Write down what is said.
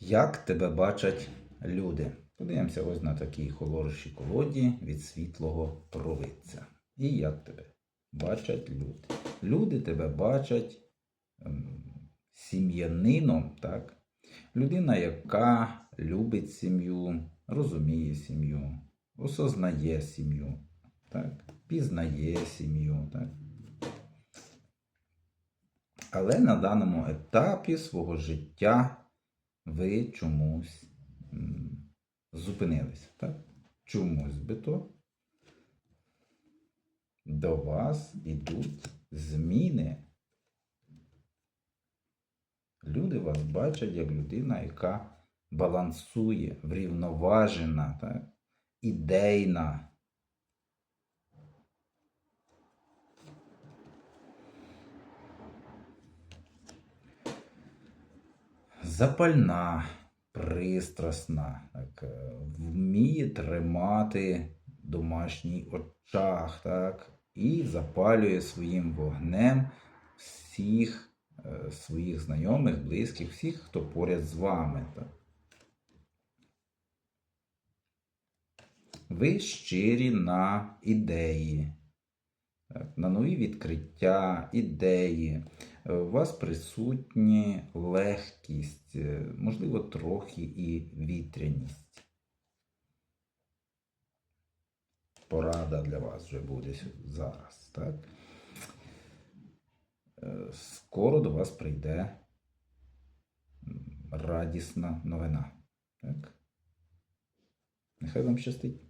Як тебе бачать люди? Подивимося ось на такій хорошій колоді від світлого провидця. І як тебе бачать люди? Люди тебе бачать ем, сім'янином, так? Людина, яка любить сім'ю, розуміє сім'ю, осознає сім'ю, так? пізнає сім'ю. Так? Але на даному етапі свого життя ви чомусь зупинилися. Так? Чомусь би то до вас ідуть зміни. Люди вас бачать як людина, яка балансує, врівноважена, так? ідейна. Запальна, пристрасна, так, е, вміє тримати домашній очах, так, і запалює своїм вогнем всіх е, своїх знайомих, близьких, всіх, хто поряд з вами. Так. Ви щирі на ідеї, так, на нові відкриття, ідеї. Е, У вас присутні легкість, е, можливо, трохи і вітряність. Порада для вас вже буде зараз, так? Е, Скоро до вас прийде радісна новина. Так? Нехай вам щастить.